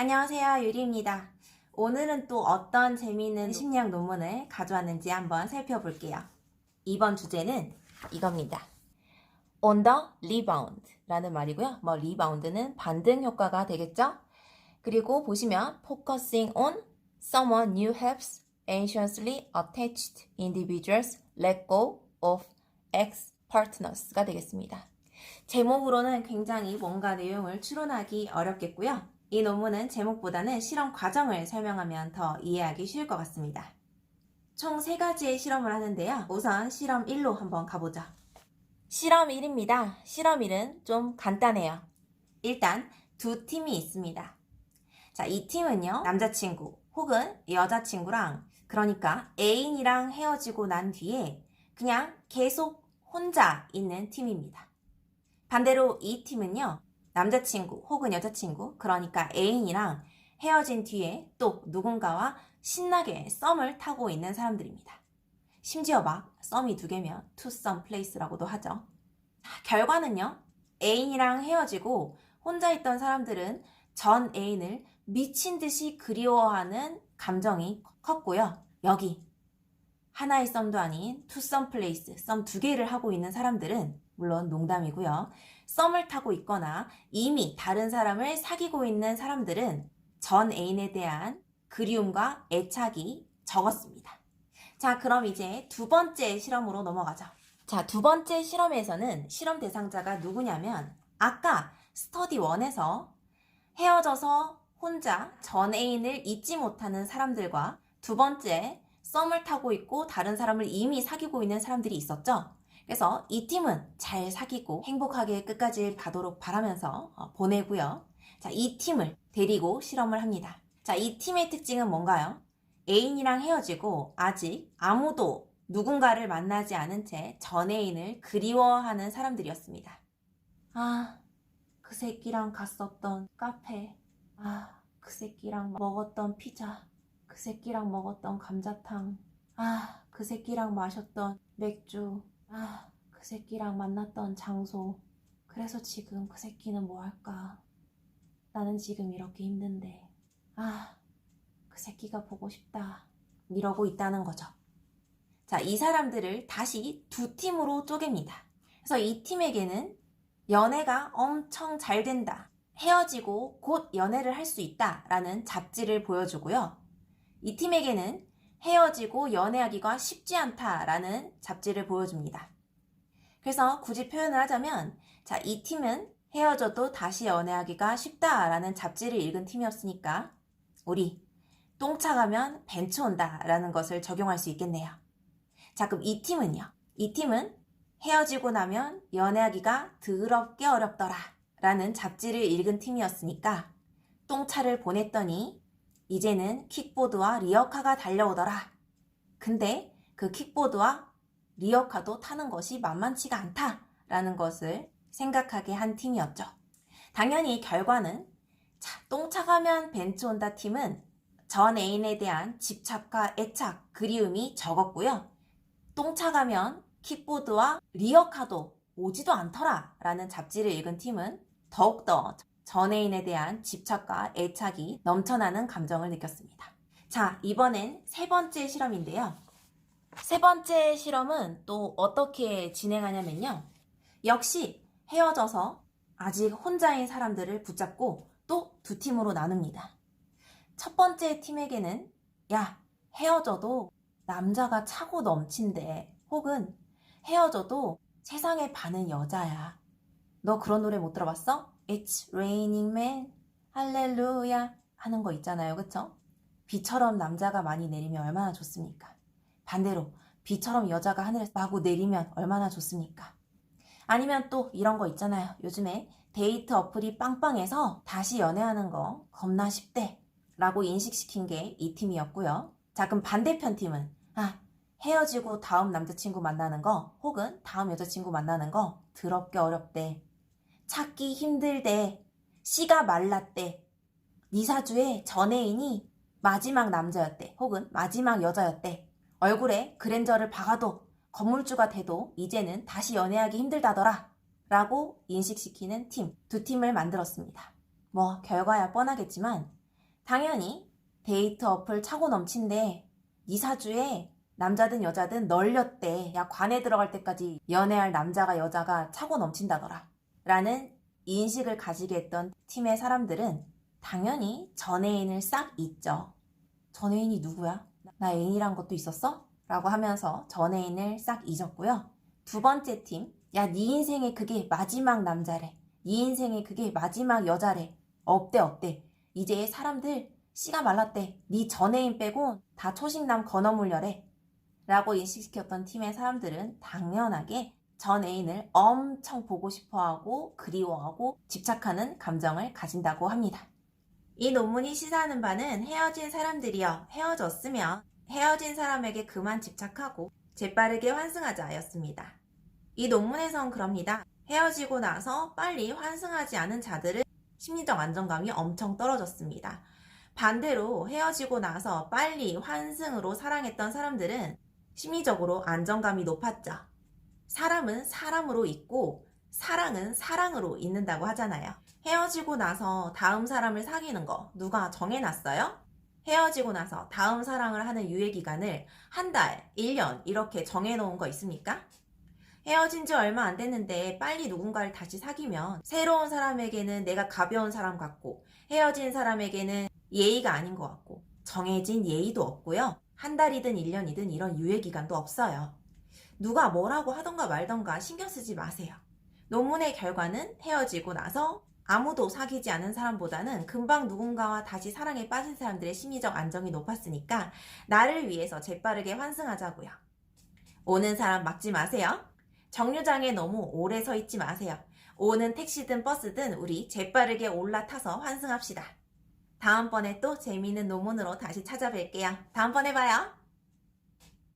안녕하세요. 유리입니다. 오늘은 또 어떤 재미있는 심리학 논문을 가져왔는지 한번 살펴볼게요. 이번 주제는 이겁니다. on the rebound 라는 말이고요. 뭐 rebound는 반등 효과가 되겠죠? 그리고 보시면 focusing on someone new helps anxiously attached individuals let go of ex-partners가 되겠습니다. 제목으로는 굉장히 뭔가 내용을 추론하기 어렵겠고요. 이 논문은 제목보다는 실험 과정을 설명하면 더 이해하기 쉬울 것 같습니다. 총세 가지의 실험을 하는데요. 우선 실험 1로 한번 가보죠. 실험 1입니다. 실험 1은 좀 간단해요. 일단 두 팀이 있습니다. 자, 이 팀은요, 남자친구 혹은 여자친구랑, 그러니까 애인이랑 헤어지고 난 뒤에 그냥 계속 혼자 있는 팀입니다. 반대로 이 팀은요, 남자친구 혹은 여자친구, 그러니까 애인이랑 헤어진 뒤에 또 누군가와 신나게 썸을 타고 있는 사람들입니다. 심지어 막 썸이 두 개면 투썸 플레이스라고도 하죠. 자, 결과는요, 애인이랑 헤어지고 혼자 있던 사람들은 전 애인을 미친 듯이 그리워하는 감정이 컸고요. 여기 하나의 썸도 아닌 투 썸 플레이스, 썸 두 개를 하고 있는 사람들은 물론 농담이고요. 썸을 타고 있거나 이미 다른 사람을 사귀고 있는 사람들은 전 애인에 대한 그리움과 애착이 적었습니다. 자, 그럼 이제 두 번째 실험으로 넘어가죠. 자, 두 번째 실험에서는 실험 대상자가 누구냐면 아까 스터디 1에서 헤어져서 혼자 전 애인을 잊지 못하는 사람들과 두 번째 썸을 타고 있고 다른 사람을 이미 사귀고 있는 사람들이 있었죠. 그래서 이 팀은 잘 사귀고 행복하게 끝까지 가도록 바라면서 어, 보내고요. 자, 이 팀을 데리고 실험을 합니다. 자, 이 팀의 특징은 뭔가요? 애인이랑 헤어지고 아직 아무도 누군가를 만나지 않은 채 전 애인을 그리워하는 사람들이었습니다. 아, 그 새끼랑 갔었던 카페. 아, 그 새끼랑 먹었던 피자. 그 새끼랑 먹었던 감자탕. 아, 그 새끼랑 마셨던 맥주. 아, 그 새끼랑 만났던 장소. 그래서 지금 그 새끼는 뭐 할까? 나는 지금 이렇게 힘든데. 아, 그 새끼가 보고 싶다. 이러고 있다는 거죠. 자, 이 사람들을 다시 두 팀으로 쪼갭니다. 그래서 이 팀에게는 연애가 엄청 잘 된다. 헤어지고 곧 연애를 할 수 있다. 라는 잡지를 보여주고요. 이 팀에게는 헤어지고 연애하기가 쉽지 않다라는 잡지를 보여줍니다. 그래서 굳이 표현을 하자면, 자, 이 팀은 헤어져도 다시 연애하기가 쉽다라는 잡지를 읽은 팀이었으니까, 우리 똥차 가면 벤츠 온다라는 것을 적용할 수 있겠네요. 자, 그럼 이 팀은요? 이 팀은 헤어지고 나면 연애하기가 더럽게 어렵더라 라는 잡지를 읽은 팀이었으니까, 똥차를 보냈더니 이제는 킥보드와 리어카가 달려오더라. 근데 그 킥보드와 리어카도 타는 것이 만만치가 않다라는 것을 생각하게 한 팀이었죠. 당연히 결과는 자, 똥차 가면 벤츠 온다 팀은 전 애인에 대한 집착과 애착, 그리움이 적었고요. 똥차 가면 킥보드와 리어카도 오지도 않더라 라는 잡지를 읽은 팀은 더욱더 전 애인에 대한 집착과 애착이 넘쳐나는 감정을 느꼈습니다. 자, 이번엔 세 번째 실험인데요. 세 번째 실험은 또 어떻게 진행하냐면요. 역시 헤어져서 아직 혼자인 사람들을 붙잡고 또 두 팀으로 나눕니다. 첫 번째 팀에게는 야, 헤어져도 남자가 차고 넘친대. 혹은 헤어져도 세상에 반은 여자야. 너 그런 노래 못 들어봤어? It's raining man, 할렐루야 하는 거 있잖아요. 그쵸? 비처럼 남자가 많이 내리면 얼마나 좋습니까? 반대로 비처럼 여자가 하늘에서 마구 내리면 얼마나 좋습니까? 아니면 또 이런 거 있잖아요. 요즘에 데이트 어플이 빵빵해서 다시 연애하는 거 겁나 쉽대 라고 인식시킨 게 이 팀이었고요. 자 그럼 반대편 팀은 아 헤어지고 다음 남자친구 만나는 거 혹은 다음 여자친구 만나는 거 더럽게 어렵대. 찾기 힘들대. 씨가 말랐대. 네 사주에 전애인이 마지막 남자였대. 혹은 마지막 여자였대. 얼굴에 그랜저를 박아도 건물주가 돼도 이제는 다시 연애하기 힘들다더라. 라고 인식시키는 팀, 두 팀을 만들었습니다. 뭐, 결과야 뻔하겠지만, 당연히 데이트 어플 차고 넘친데 네 사주에 남자든 여자든 널렸대. 야 관에 들어갈 때까지 연애할 남자가 여자가 차고 넘친다더라. 라는 인식을 가지게 했던 팀의 사람들은 당연히 전 애인을 싹 잊죠. 전 애인이 누구야? 나 애인이란 것도 있었어? 라고 하면서 전 애인을 싹 잊었고요. 두 번째 팀, 야, 네 인생에 그게 마지막 남자래. 네 인생에 그게 마지막 여자래. 없대, 없대. 이제 사람들 씨가 말랐대. 네 전애인 빼고 다 초식남 건어물려래. 라고 인식시켰던 팀의 사람들은 당연하게 전 애인을 엄청 보고 싶어 하고 그리워하고 집착하는 감정을 가진다고 합니다. 이 논문이 시사하는 바는 헤어진 사람들이여 헤어졌으면 헤어진 사람에게 그만 집착하고 재빠르게 환승하자였습니다. 이 논문에선 그럽니다. 헤어지고 나서 빨리 환승하지 않은 자들은 심리적 안정감이 엄청 떨어졌습니다. 반대로 헤어지고 나서 빨리 환승으로 사랑했던 사람들은 심리적으로 안정감이 높았죠. 사람은 사람으로 있고 사랑은 사랑으로 있는다고 하잖아요. 헤어지고 나서 다음 사람을 사귀는 거 누가 정해놨어요? 헤어지고 나서 다음 사랑을 하는 유예 기간을 한 달, 1년 이렇게 정해놓은 거 있습니까? 헤어진 지 얼마 안 됐는데 빨리 누군가를 다시 사귀면 새로운 사람에게는 내가 가벼운 사람 같고 헤어진 사람에게는 예의가 아닌 것 같고 정해진 예의도 없고요. 한 달이든 1년이든 이런 유예 기간도 없어요. 누가 뭐라고 하던가 말던가 신경 쓰지 마세요. 논문의 결과는 헤어지고 나서 아무도 사귀지 않은 사람보다는 금방 누군가와 다시 사랑에 빠진 사람들의 심리적 안정이 높았으니까 나를 위해서 재빠르게 환승하자고요. 오는 사람 막지 마세요. 정류장에 너무 오래 서 있지 마세요. 오는 택시든 버스든 우리 재빠르게 올라타서 환승합시다. 다음번에 또 재미있는 논문으로 다시 찾아뵐게요. 다음번에 봐요.